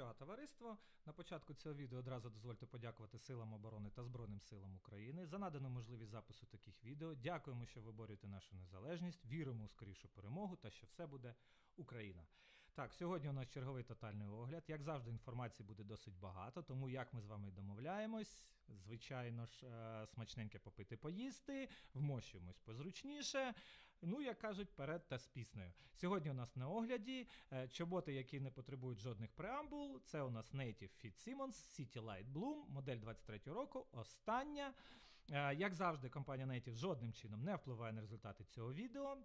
що, товариство, на початку цього відео одразу дозвольте подякувати Силам оборони та Збройним силам України за надану можливість запису таких відео. Дякуємо, що ви борюєте нашу незалежність. Віримо у скорішу перемогу та що все буде Україна. Так, сьогодні у нас черговий тотальний огляд. Як завжди, інформації буде досить багато, тому як ми з вами домовляємось, звичайно ж, е, смачненьке попити, поїсти, вмощуємось позручніше. Ну, як кажуть, перед та з піснею. Сьогодні у нас на огляді е, чоботи, які не потребують жодних преамбул. Це у нас Native Fit Simmons City Light Bloom, модель 23 року. Остання. Е, Як завжди, компанія Native жодним чином не впливає на результати цього відео.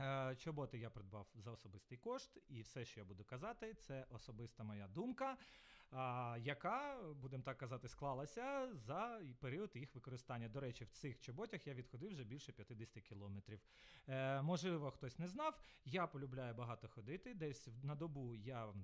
Е, Чоботи я придбав за особистий кошт, і все, що я буду казати, це особиста моя думка, яка, будемо так казати, склалася за період їх використання. До речі, в цих чоботях я відходив вже більше 50 кілометрів. Е, можливо, хтось не знав. Я полюбляю багато ходити. Десь на добу я.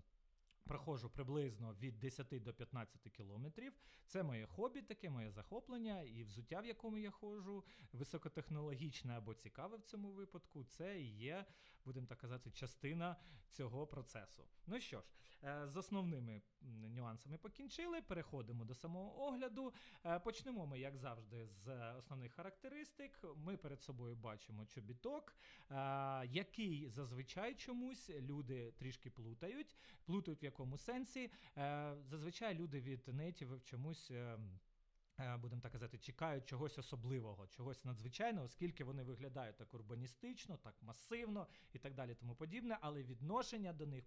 Проходжу приблизно від 10 до 15 кілометрів. Це моє хобі, таке моє захоплення, і взуття, в якому я ходжу, високотехнологічне або цікаве в цьому випадку, це є, будемо так казати, частина цього процесу. Ну що ж, е, з основними нюансами покінчили. Переходимо до самого огляду. Е, почнемо ми, як завжди, з основних характеристик. Ми перед собою бачимо чобіток, е, який зазвичай чомусь люди трішки плутають. Плутають в якому сенсі. Зазвичай люди від нейтівів чомусь. Будемо так казати, чекають чогось особливого, чогось надзвичайного, оскільки вони виглядають так урбаністично, так масивно і так далі, тому подібне. Але відношення до них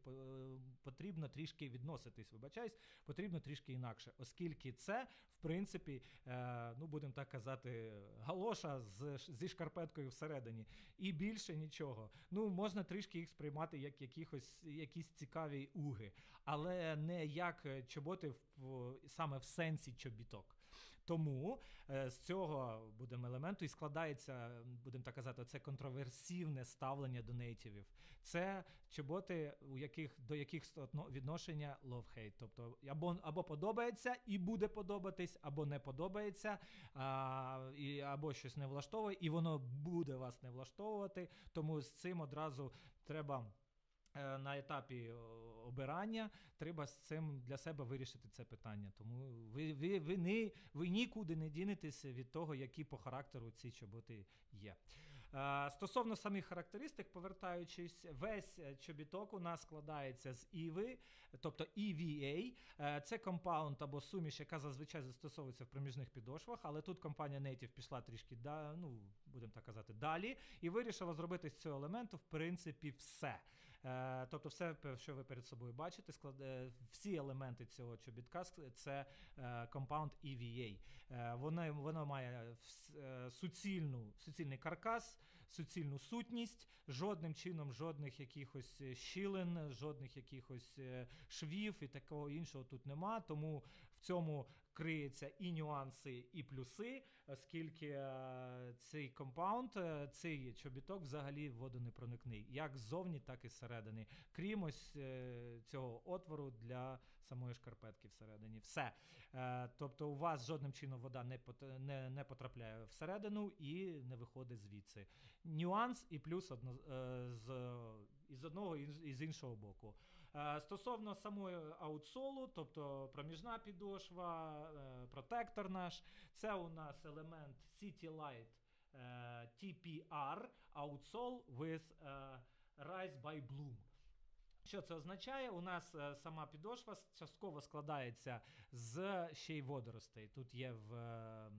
потрібно трішки відноситись, вибачаюсь, потрібно трішки інакше, оскільки це, в принципі, ну будемо так казати, галоша з, зі шкарпеткою всередині. І більше нічого. Ну, можна трішки їх сприймати як якихось, якісь цікаві уги, але не як чоботи в, саме в сенсі чобіток. Тому е, з цього будемо елементу і складається, будемо так казати, це контроверсивне ставлення до нейтівів. Це чоботи, у яких до яких відношення love-hate. Тобто або або подобається і буде подобатись, або не подобається, а, і, або щось не влаштовує, і воно буде вас не влаштовувати. Тому з цим одразу треба. Е, на етапі обирання треба з цим для себе вирішити це питання. Тому ви ви, ви, не, ви нікуди не дінетеся від того, які по характеру ці чоботи є. Е, стосовно самих характеристик, повертаючись, весь чобіток у нас складається з іви, тобто EVA. Е, це компаунд або суміш, яка зазвичай застосовується в проміжних підошвах, але тут компанія Native пішла трішки да, ну, будемо так казати, далі і вирішила зробити з цього елементу, в принципі, все. Е, тобто, все, що ви перед собою бачите, складе всі елементи цього чобітка це е, компаунд EVA. Е, воно, воно має суцільну, суцільний каркас, суцільну сутність, жодним чином, жодних якихось щілин, жодних якихось швів і такого іншого тут нема. Тому цьому криються і нюанси, і плюси, оскільки цей компаунд, цей чобіток взагалі водонепроникний, як ззовні, так і зсередини крім ось е, цього отвору для самої шкарпетки всередині. Все. Е, тобто, у вас жодним чином вода не потрапляє всередину і не виходить звідси. Нюанс і плюс одно, е, з із одного і з іншого боку. Стосовно самої аутсолу, тобто проміжна підошва, протектор наш, це у нас елемент City Light TPR outsole with Rise by Bloom. Що це означає? У нас е, сама підошва частково складається з ще й водоростей. Тут є в. Е,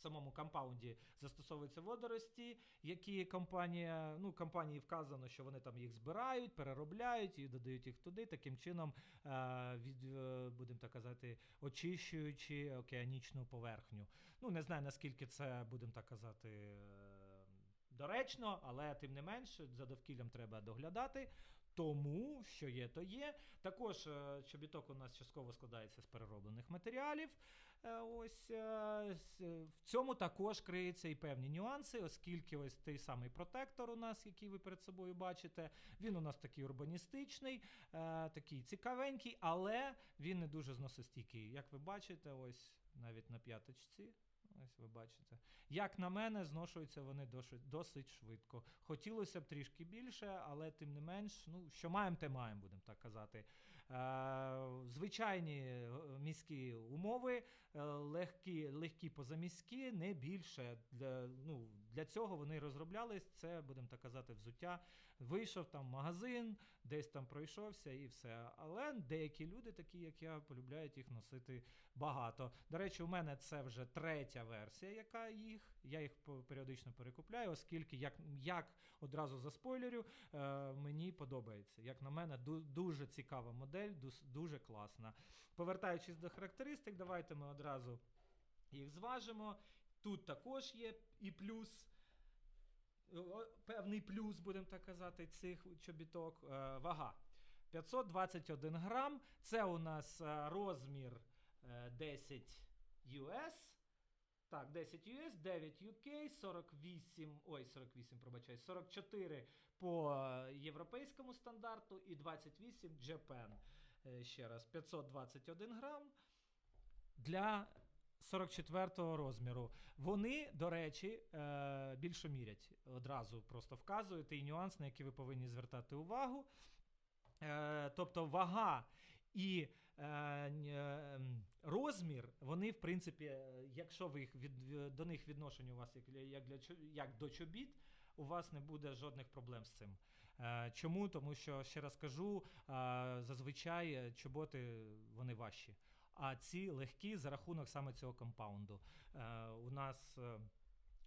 самому компаунді застосовуються водорості, які компанія, ну, компанії вказано, що вони там їх збирають, переробляють і додають їх туди, таким чином, е, від, е, будемо так казати, очищуючи океанічну поверхню. Ну, не знаю, наскільки це, будемо так казати. Доречно, але тим не менш за довкіллям треба доглядати. Тому що є, то є. Також е, чобіток у нас частково складається з перероблених матеріалів. Е, ось е, В цьому також криються і певні нюанси, оскільки ось той самий протектор у нас, який ви перед собою бачите, він у нас такий урбаністичний, такий цікавенький, але він не дуже зносостійкий. Як ви бачите, ось навіть на п'яточці. Ось ви бачите. Як на мене, зношуються вони досить, швидко. Хотілося б трішки більше, але тим не менш, ну, що маємо, те маємо, будемо так казати. Е, звичайні е, міські умови, е, легкі, легкі позаміські, не більше. Для, ну, для цього вони розроблялись. Це, будемо так казати, взуття. Вийшов там магазин, десь там пройшовся і все. Але деякі люди, такі як я, полюбляють їх носити багато. До речі, у мене це вже третя версія, яка їх. Я їх періодично перекупляю, оскільки як, як одразу заспойлерю, е, мені подобається. Як на мене, дуже цікава модель, дуже класна. Повертаючись до характеристик, давайте ми одразу їх зважимо. Тут також є і плюс. Певний плюс, будемо так казати, цих чобіток. Е, Вага 521 грам. Це у нас е, розмір е, 10 US. Так, 10 US, 9 UK, 48, ой, 48, пробачай, 44 по е, європейському стандарту і 28 Japan. Е, Ще раз, 521 грам для 44-го розміру. Вони, до речі, е, більше мірять. Одразу просто вказуєте і нюанс, на який ви повинні звертати увагу. Е, тобто вага і е, розмір, вони, в принципі, якщо ви їх від, до них відношення у вас як, для- як, для, як до чобіт, у вас не буде жодних проблем з цим. Чому? Тому що, ще раз кажу, зазвичай чоботи вони важчі. А ці легкі за рахунок саме цього компаунду. Е, у нас.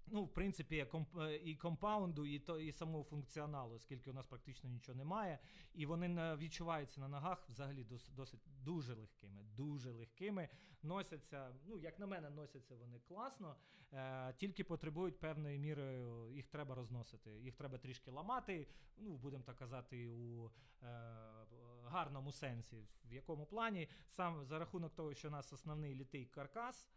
Ну, в принципі, комп- е, і компаунду, і то і самого функціоналу, оскільки у нас практично нічого немає, і вони на- відчуваються на ногах взагалі дос- досить дуже легкими, дуже легкими. Носяться, ну як на мене, носяться вони класно, е, тільки потребують певної міри, їх треба розносити. Їх треба трішки ламати. Ну, будемо так казати, у е, гарному сенсі. В якому плані сам за рахунок того, що у нас основний літий каркас.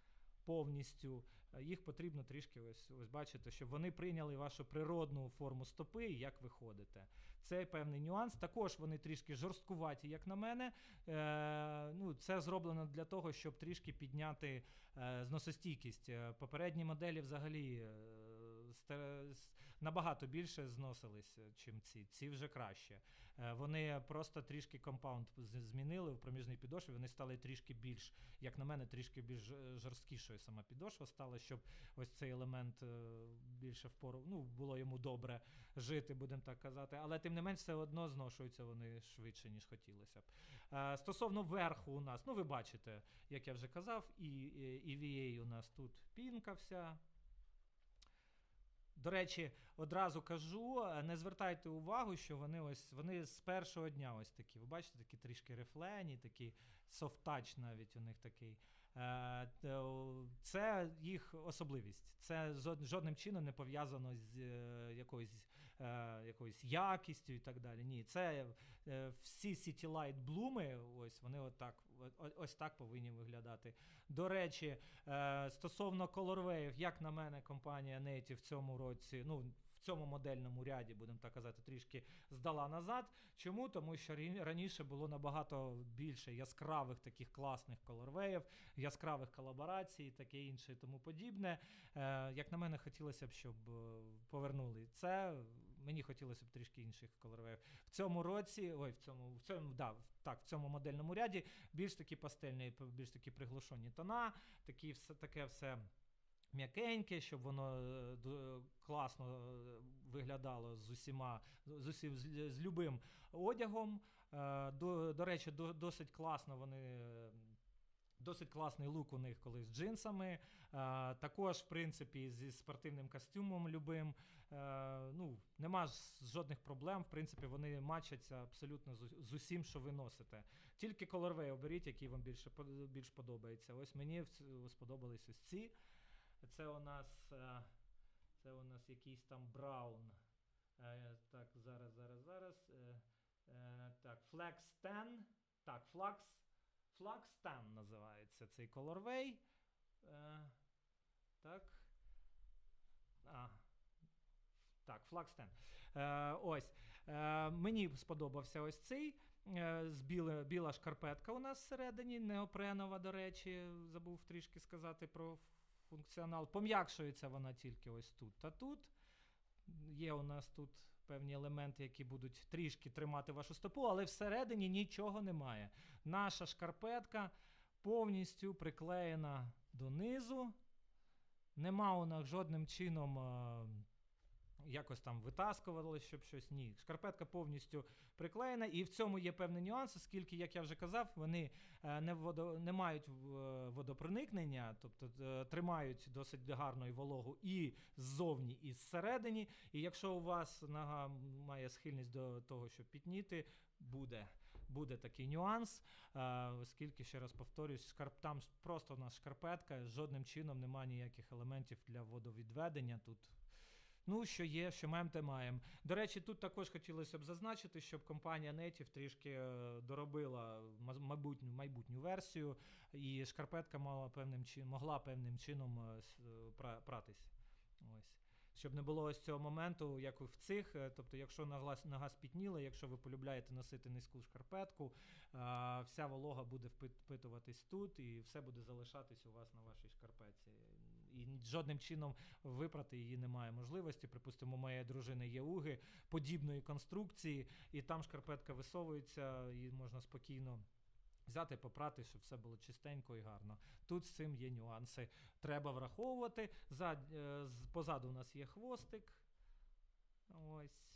Повністю е, їх потрібно трішки ось ось бачите, щоб вони прийняли вашу природну форму стопи, і як ви ходите. Це певний нюанс. Також вони трішки жорсткуваті, як на мене. Е, ну, це зроблено для того, щоб трішки підняти е, зносостійкість. Е, Попередні моделі взагалі е, набагато більше зносились, е, чим ці. Ці вже краще. Е, вони просто трішки компаунд змінили в проміжній підошві. Вони стали трішки більш, як на мене, трішки більш жорсткішою сама підошва стала, щоб ось цей елемент е, більше впору, ну, було йому добре жити, будемо так казати. Але тим не менш, все одно зношуються вони швидше, ніж хотілося б. Е, Стосовно верху у нас, ну ви бачите, як я вже казав, і, і, у нас тут пінка вся. До речі, одразу кажу, е, не звертайте увагу, що вони ось вони з першого дня ось такі. Ви бачите, такі трішки рифлені, такі софт-тач навіть у них такий. Е, Це їх особливість. Це жодним чином не пов'язано з е, якоюсь, якоюсь якістю і так далі. Ні, це е, всі City Light блуми, ось вони отак, ось так повинні виглядати. До речі, е, стосовно Colorway, як на мене, компанія Native в цьому році, ну. В цьому модельному ряді, будемо так казати, трішки здала назад. Чому? Тому що раніше було набагато більше яскравих таких класних колорвеїв, яскравих колаборацій, таке інше і тому подібне. Е, як на мене, хотілося б, щоб е, повернули це. Мені хотілося б трішки інших колорвеїв. В цьому році, ой, в цьому, в цьому, да, так, в цьому модельному ряді більш такі пастельні, більш такі приглушені тона, такі все, таке все. М'якеньке, щоб воно е, класно е, виглядало з усіма, з усім з, з любим одягом. Е, До, до речі, до, досить класно вони. Досить класний лук у них коли з джинсами. Е, також, в принципі, зі спортивним костюмом любим. Е, ну, нема жодних проблем. В принципі, вони матчаться абсолютно з, усім, що ви носите. Тільки колорвей оберіть, який вам більше більш подобається. Ось мені сподобались ось ці. Це у нас, е, це у нас якийсь там Браун. Так, зараз, зараз, зараз. Так, Flex 10. Так, Flux. 10 називається цей колорвей. Е, Так. А. Так, 10. Е, ось. Е, мені сподобався ось цей. Е, з біле, біла шкарпетка у нас всередині, неопренова, до речі, забув трішки сказати про функціонал. Пом'якшується вона тільки ось тут та тут. Є у нас тут певні елементи, які будуть трішки тримати вашу стопу, але всередині нічого немає. Наша шкарпетка повністю приклеєна донизу. Нема у нас жодним чином. Якось там витаскували, щоб щось. Ні. Шкарпетка повністю приклеєна, і в цьому є певний нюанс, оскільки, як я вже казав, вони е, не, водо, не мають е, водопроникнення, тобто е, тримають досить гарно і вологу і ззовні, і зсередині. І якщо у вас нога має схильність до того, щоб пітніти, буде. Буде такий нюанс, оскільки, ще раз повторюсь, шкарп, там просто у нас шкарпетка, жодним чином немає ніяких елементів для водовідведення. Тут Ну, що є, що маємо, те маємо. До речі, тут також хотілося б зазначити, щоб компанія Native трішки е, доробила майбутню, майбутню версію, і шкарпетка мала певним могла певним чином е, е, пра- пратись. Ось. Щоб не було ось цього моменту, як в цих. Тобто, якщо нога, нога спітніла, якщо ви полюбляєте носити низьку шкарпетку, вся волога буде впит- впитуватись тут, і все буде залишатись у вас на вашій шкарпетці. І жодним чином випрати її немає можливості. Припустимо, моєї дружини є уги подібної конструкції, і там шкарпетка висовується, і можна спокійно. Взяти, попрати, щоб все було чистенько і гарно. Тут з цим є нюанси. Треба враховувати. Е, позаду у нас є хвостик. Ось.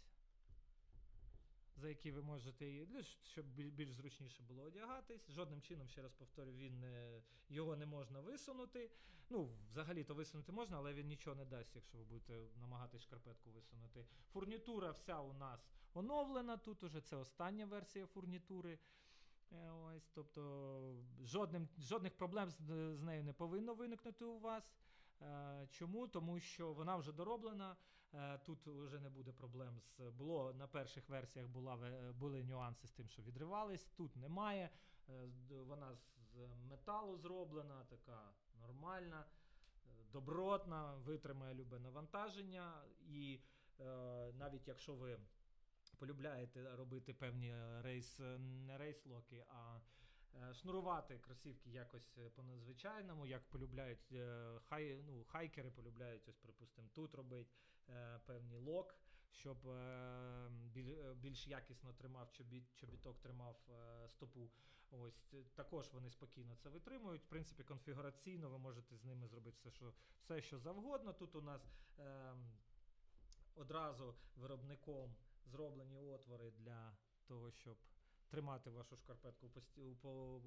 За який ви можете її, щоб більш зручніше було одягатись. Жодним чином, ще раз повторю, він не, його не можна висунути. Ну, взагалі-то висунути можна, але він нічого не дасть, якщо ви будете намагатись шкарпетку висунути. Фурнітура вся у нас оновлена. Тут уже це остання версія фурнітури. Е, Ось, тобто жодним, жодних проблем з, з нею не повинно виникнути у вас. Е, Чому? Тому що вона вже дороблена. Е, Тут вже не буде проблем з було на перших версіях була були нюанси з тим, що відривались. Тут немає. Е, Вона з металу зроблена, така нормальна, е, добротна, витримає любе навантаження. І навіть якщо ви полюбляєте робити певні рейс, не рейс-локи, а шнурувати кросівки якось по-надзвичайному, як полюбляють хай, ну, хайкери, полюбляють, ось, припустимо, тут робить певний лок, щоб е, е, більш якісно тримав чобіт, чобіток, тримав е, стопу. Ось також вони спокійно це витримують. В принципі, конфігураційно ви можете з ними зробити все, що, все, що завгодно. Тут у нас е, одразу виробником зроблені отвори для того, щоб тримати вашу шкарпетку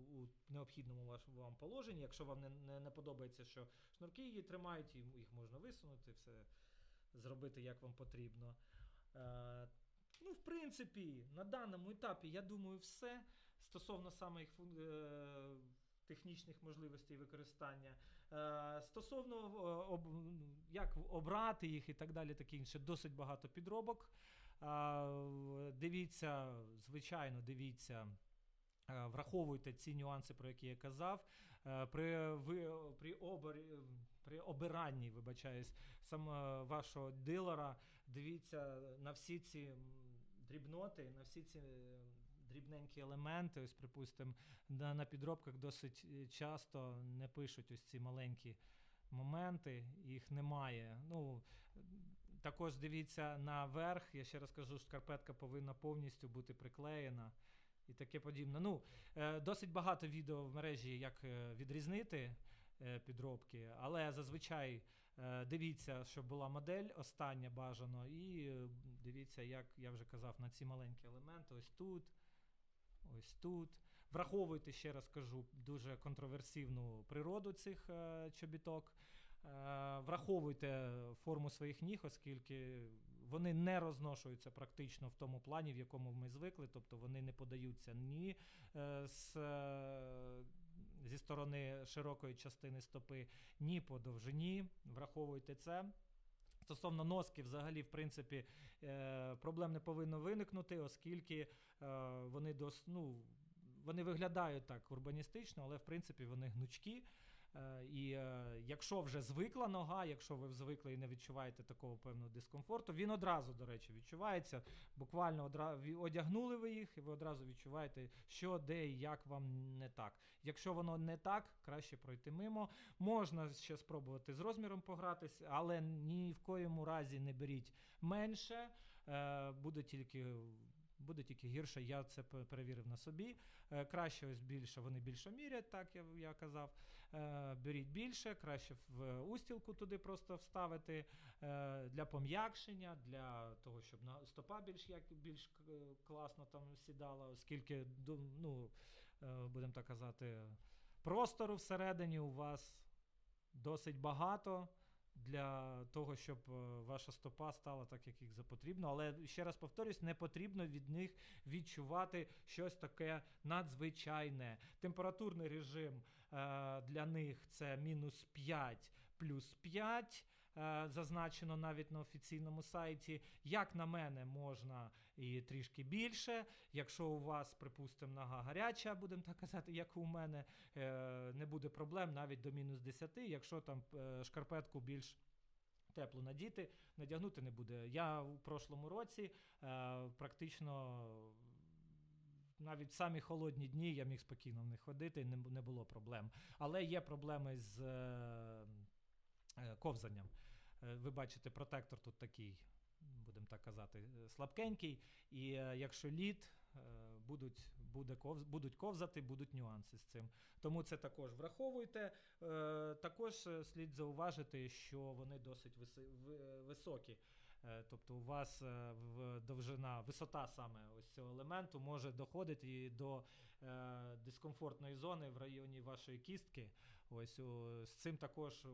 у необхідному вам положенні. Якщо вам не, не, не подобається, що шнурки її тримають, їх можна висунути, все зробити як вам потрібно. Е, ну, в принципі, на даному етапі, я думаю, все стосовно саме їх технічних можливостей використання. Е, стосовно е, об, як обрати їх і так далі, таке інше, досить багато підробок. Дивіться, звичайно, дивіться. Враховуйте ці нюанси, про які я казав. Е, При, ви, при, обері, при обиранні, вибачаюсь, саме вашого дилера, дивіться на всі ці дрібноти, на всі ці е, дрібненькі елементи. Ось, припустимо, на, на підробках досить е, часто не пишуть ось ці маленькі моменти, їх немає. Ну, також дивіться наверх. Я ще раз кажу, шкарпетка повинна повністю бути приклеєна. І таке подібне. Ну, е, досить багато відео в мережі, як е, відрізнити е, підробки, але зазвичай дивіться, щоб була модель остання бажано, і дивіться, як я вже казав, на ці маленькі елементи. Ось тут, ось тут. Враховуйте, ще раз кажу, дуже контроверсивну природу цих чобіток. Враховуйте форму своїх ніг, оскільки вони не розношуються практично в тому плані, в якому ми звикли, тобто вони не подаються ні е, з, е, зі сторони широкої частини стопи, ні по довжині. Враховуйте це. Стосовно носки, взагалі, в принципі, е, проблем не повинно виникнути, оскільки вони дос, ну, вони виглядають так урбаністично, але в принципі вони гнучкі. Е, І е, якщо вже звикла нога, якщо ви звикли і не відчуваєте такого певного дискомфорту, він одразу, до речі, відчувається. Буквально одра... одягнули ви їх, і ви одразу відчуваєте, що, де і як вам не так. Якщо воно не так, краще пройти мимо. Можна ще спробувати з розміром погратись, але ні в коєму разі не беріть менше. е, буде тільки. Буде тільки гірше, я це перевірив на собі. Е, краще ось більше, вони більше мірять, так я, я казав. Е, беріть більше, краще в устілку туди просто вставити е, для пом'якшення, для того, щоб стопа більш як більш класно там сідала, оскільки ну, е, будемо так казати, простору всередині у вас досить багато для того, щоб е, ваша стопа стала так, як їх запотрібно. Але ще раз повторюсь, не потрібно від них відчувати щось таке надзвичайне. Температурний режим е, для них це мінус 5 плюс 5. Е, Зазначено навіть на офіційному сайті. Як на мене, можна і трішки більше. Якщо у вас, припустимо, нога гаряча, будемо так казати, як у мене, е, не буде проблем навіть до мінус 10, якщо там е, шкарпетку більш теплу надіти, надягнути не буде. Я у прошлому році е, практично навіть в самі холодні дні я міг спокійно в них ходити, не, не було проблем. Але є проблеми з е, ковзанням. Е, Ви бачите, протектор тут такий, будемо так казати, е, слабкенький. І е, якщо лід, будуть, буде ковз, будуть ковзати, будуть нюанси з цим. Тому це також враховуйте. Також слід зауважити, що вони досить високі. Е, Тобто у вас е, довжина, висота саме ось цього елементу може доходити і до е, дискомфортної зони в районі вашої кістки. Ось з цим також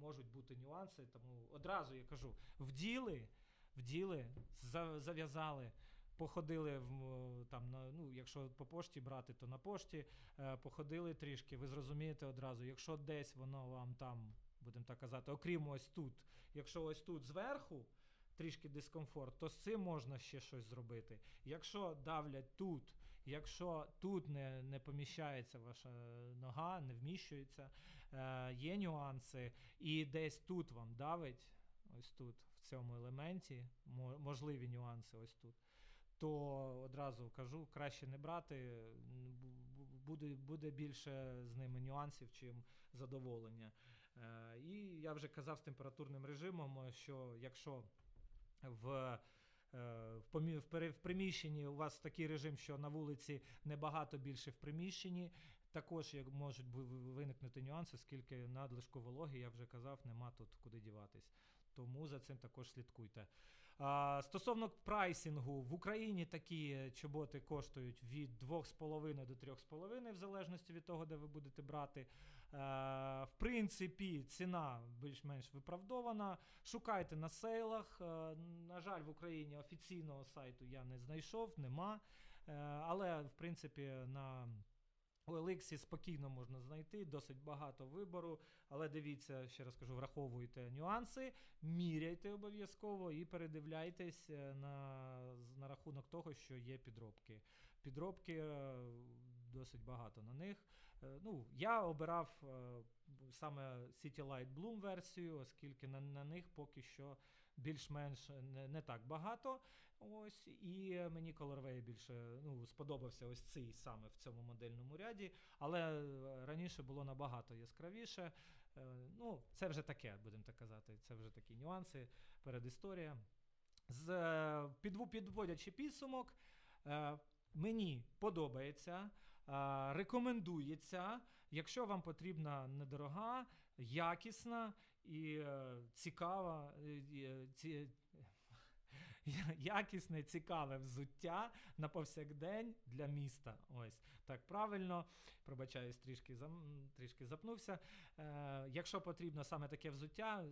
можуть бути нюанси. Тому одразу я кажу: вділи, вділи, за- зав'язали. Походили в там на ну, якщо по пошті брати, то на пошті е, походили трішки. Ви зрозумієте одразу, якщо десь воно вам там, будемо так казати, окрім ось тут, якщо ось тут зверху трішки дискомфорт, то з цим можна ще щось зробити. Якщо давлять тут, якщо тут не, не поміщається ваша нога, не вміщується, е, є нюанси, і десь тут вам давить, ось тут, в цьому елементі, можливі нюанси ось тут. То одразу кажу, краще не брати, буде, буде більше з ними нюансів, чим задоволення. Е, і я вже казав з температурним режимом, що якщо в, е, в, приміщенні у вас такий режим, що на вулиці небагато більше в приміщенні. Також як можуть ви- ви- виникнути нюанси, оскільки надлишку вологи, я вже казав, нема тут куди діватись. Тому за цим також слідкуйте. А, стосовно прайсингу, в Україні такі чоботи коштують від 2,5 до 3,5, в залежності від того, де ви будете брати. Е, в принципі, ціна більш-менш виправдована. Шукайте на сейлах. Е, на жаль, в Україні офіційного сайту я не знайшов, нема. Е, але, в принципі, на OLX спокійно можна знайти, досить багато вибору. Але дивіться, ще раз кажу, враховуйте нюанси, міряйте обов'язково і передивляйтесь е, на, на рахунок того, що є підробки. Підробки е, досить багато на них. Е, Ну, я обирав саме City Light Bloom версію, оскільки на, на них поки що більш-менш не, не так багато. Ось, і мені Colorway більше ну, сподобався ось цей саме в цьому модельному ряді, але е, раніше було набагато яскравіше. Е, Ну, це вже таке, будемо так казати. Це вже такі нюанси, передісторія. З е, підводячи підсумок, мені подобається, рекомендується, якщо вам потрібна недорога, якісна і е, цікава. е, ці- якісне, цікаве взуття на повсякдень для міста. Ось так правильно. Пробачаюсь, трішки трішки запнувся. Е, якщо потрібно саме таке взуття,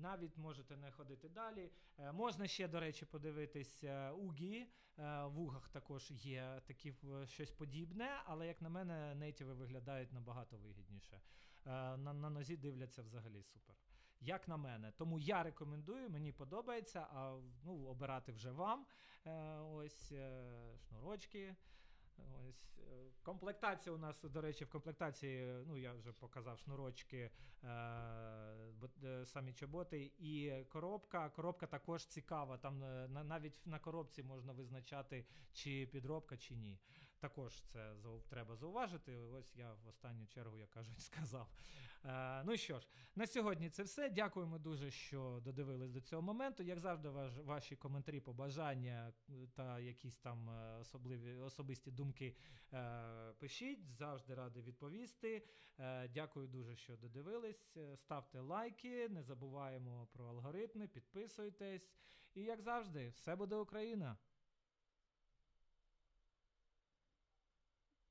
навіть можете не ходити далі. Е, можна ще, до речі, подивитись е, угі. Е, в угах також є такі щось подібне, але як на мене, нейтіви виглядають набагато вигідніше. Е, на, на нозі дивляться взагалі супер як на мене. Тому я рекомендую, мені подобається, а ну, обирати вже вам. Е, ось е, шнурочки. Ось е, комплектація у нас, до речі, в комплектації, ну я вже показав шнурочки, е, самі чоботи і коробка. Коробка також цікава. Там навіть на коробці можна визначати, чи підробка, чи ні. Також це треба зауважити. Ось я в останню чергу, як кажуть, сказав. Е, ну що ж, на сьогодні це все. Дякуємо дуже, що додивились до цього моменту. Як завжди, ваш, ваші коментарі, побажання е, та якісь там е, особливі особисті думки е, пишіть. Завжди радий відповісти. Е, дякую дуже, що додивились. Е, Ставте лайки, не забуваємо про алгоритми, підписуйтесь. І як завжди, все буде Україна!